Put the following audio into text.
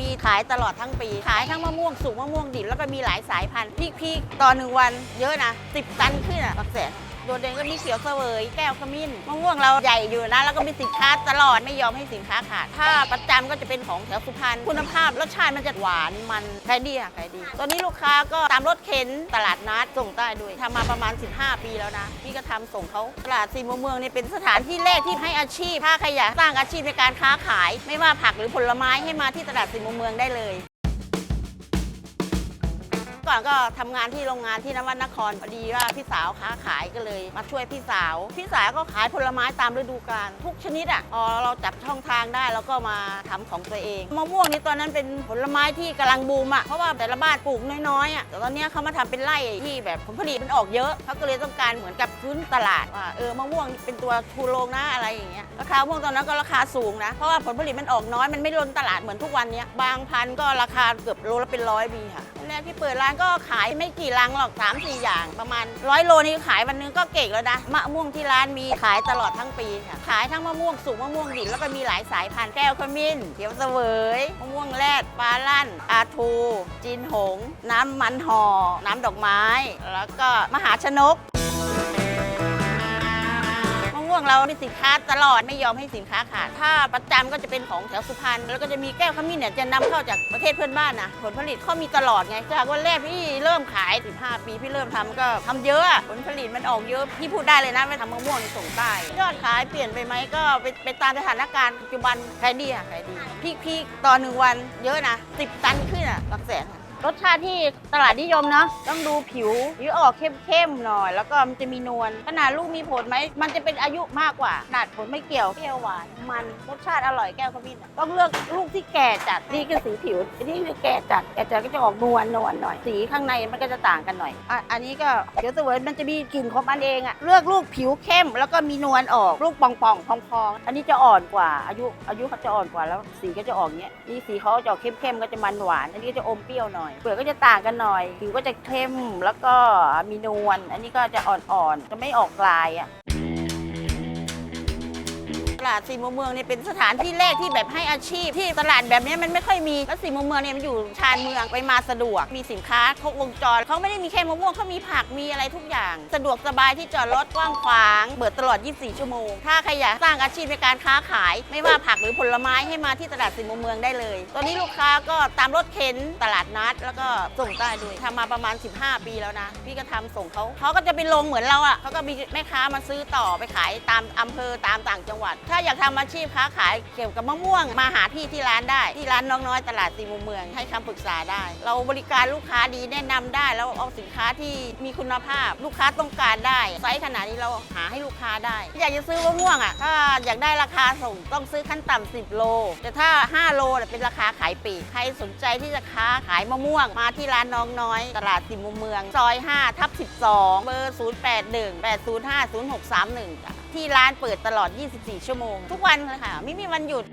มีขายตลอดทั้งปี ขายทั้งมะม่วงสุกมะม่วงดิบแล้วก็มีหลายสายพันธุ์พริกๆต่อหนึ่งวันเยอะนะ10ตันขึ้นอะปักแสน โดดเด่นก็มีเขียวเสวยแก้วขมิ้นมะม่วงเราใหญ่อยู่นะ แล้วก็มีสินค้าตลอดไม่ยอมให้สินค้าขาดถ้าประจำก็จะเป็นของแถวสุพรรณคุณภาพรสชาติมันจะหวานมันขายดีค่ะขายดีตอนนี้ลูกค้าก็ตามรถเข็นตลาดนัดส่งใต้ด้วยทำมาประมาณ 15 ปีแล้วนะพี่ก็ทำส่งเขาตลาดซีมเมืองนี่เป็นสถานที่แรกที่ให้อาชีพถ้าใครอยากสร้างอาชีพในการค้าขาย ไม่ว่าผักหรือผลไม้ให้มาที่ตลาดซีมเมืองได้เลย ก่อนก็ทำงานที่โรงงานที่นวนครพอดีว่าพี่สาวค้าขายก็เลย มาช่วยพี่สาว พี่สาวก็ขายผลไม้ตามฤดูกาลทุกชนิดอะพอเราจับช่องทางได้แล้วก็มาทำของตัวเองมะม่วงนี่ตอนนั้นเป็นผลไม้ที่กำลังบูมอะเพราะว่าแต่ละบ้านปลูกน้อยๆอะแต่ตอนนี้เขามาทำเป็นไร่ที่แบบผลผลิตมันออกเยอะเขาก็เลยต้องการเหมือนกับพื้นตลาดว่าเออมะม่วงเป็นตัวทูโรงนะอะไรอย่างเงี้ยราคามะม่วงตอนนั้นก็ราคาสูงนะเพราะว่าผลผลิตมันออกน้อยมันไม่ล้นตลาดเหมือนทุกวันนี้บางพันก็ราคาเกือบโลละเป็นร้อยมีค่ะ แรกที่เปิดร้านก็ขายไม่กี่ลังหรอก3ามสี่อย่าง ประมาณร้อยโลนี่ขายวันนึงก็เก่งแล้วนะมะม่วงที่ร้านมีขายตลอดทั้งปีค่ะขายทั้งมะม่วงสุกมะม่วงดิบแล้วก็มีหลายสายพันธุ์แก้วขมิ้นเขียวเสวยมะม่วงแรดปลาลั่นอาทูจีนหง น้ำมันห่อน้ำดอกไม้ แล้วก็มหาชนก มะม่วงเรามีสินค้าตลอดไม่ยอมให้สินค้าขาด ถ้าประจำก็จะเป็นของแถวสุพรรณแล้วก็จะมีแก้วขมิ้นเนี่ยจะนำเข้าจากประเทศเพื่อนบ้านนะผลผลิตเขามีตลอดไงจากวันแรกพี่เริ่มขาย 15 ปีพี่เริ่มทำก็ทำเยอะผลผลิตมันออกเยอะพี่พูดได้เลยนะไปทำมะม่วงส่งใต้ยอดขายเปลี่ยนไปไหมก็ไปไปตามสถานการณ์ปัจจุบันขายดีค่ะขายดีพี่พี่ต่อหนึ่งวันเยอะนะ10 ตันขึ้นอะหลักแสน รสชาติที่ตลาดนิยมเนาะต้องดูผิวผิวออกเข้มๆหน่อย แล้วก็มันจะมีนวลขนาดลูกมีผลไหมมันจะเป็นอายุมากกว่าขนาดผลไม่เกี่ยวเปรี้ยวหวานมันรสชาติอร่อยแก้วขมิ้นอะต้องเลือกลูกที่แก่จัดนี่คือสีผิวอันนี้คือแก่จัดแก่จัดก็จะออกนวลนวลหน่อย สีข้างในมันก็จะต่างกันหน่อยอะอันนี้ก็เดี๋ยวเสวยมันจะมีกลิ่นของมันเองอะเลือกลูกผิวเข้ม แล้วก็มีนวลออกลูกป่องๆพองๆอันนี้จะอ่อนกว่า อายุอายุเขาจะอ่อนกว่าแล้วสีก็จะออกเนี้ยนี่สีเขาจะออกเข้มๆก็จะมันหวาน อันนี้ก็จะอมเปรี้ยวหน่อยเปลือกก็จะต่างกันหน่อยผิวก็จะเข้มแล้วก็มีนวลอันนี้ก็จะอ่อนๆจะไม่ออกลายอะ ลาดสีมุมเมืองเนี่ยเป็นสถานที่แรกที่แบบให้อาชีพ ที่ตลาดแบบนี้มันไม่ค่อยมีแล้วสีมุมเมืองเนี่ยมันอยู่ชานเมืองไปมาสะดวก มีสินค้าครบวงจรเขาไม่ได้มีแค่มะม่วงเขามีผักมีอะไรทุกอย่าง สะดวกสบายที่จอดรถกว้างขวางเปิดตลอด 24 ชั่วโมง ถ้าใครอยากสร้างอาชีพในการค้าขาย ไม่ว่าผักหรือผลไม้ให้มาที่ตลาดสีมุมเมืองได้เลย ตอนนี้ลูกค้าก็ตามรถเข็นตลาดนัด แล้วก็ส่งใต้ด้วยทำมาประมาณ 15 ปีแล้วนะ พี่ก็ทำส่งเขาเขาก็จะไปลงเหมือนเราอะเขาก็มีแม่ค้ามาซื้อต่อไปขายตามอำเภอตามต่างจังหวัดถ้าาอยากทำอาชีพค้าขายเกี่ยวกับมะม่วง มาหาพี่ที่ร้านได้ ที่ร้านน้องน้อยตลาดสีมุมเมืองให้คำปรึกษาได้ เราบริการลูกค้าดีแนะนำได้ แล้วเอาสินค้าที่มีคุณภาพ ลูกค้าต้องการได้ไซส์ขนาดนี้เราหาให้ลูกค้าได้ อยากจะซื้อมะม่วงอะถ้าอยากได้ราคาส่งต้องซื้อขั้นต่ำ10 โล แต่ถ้า 5 โลเป็นราคาขายปีกใครสนใจที่จะค้าขายมะม่วง มาที่ร้านน้องน้อย ตลาดสีมุมเมืองซอย5ทับ12 เบอร์ 081 805 0631จ้ะ ที่ร้านเปิดตลอด 24 ชั่วโมง ทุกวันเลยค่ะ ไม่มีวันหยุด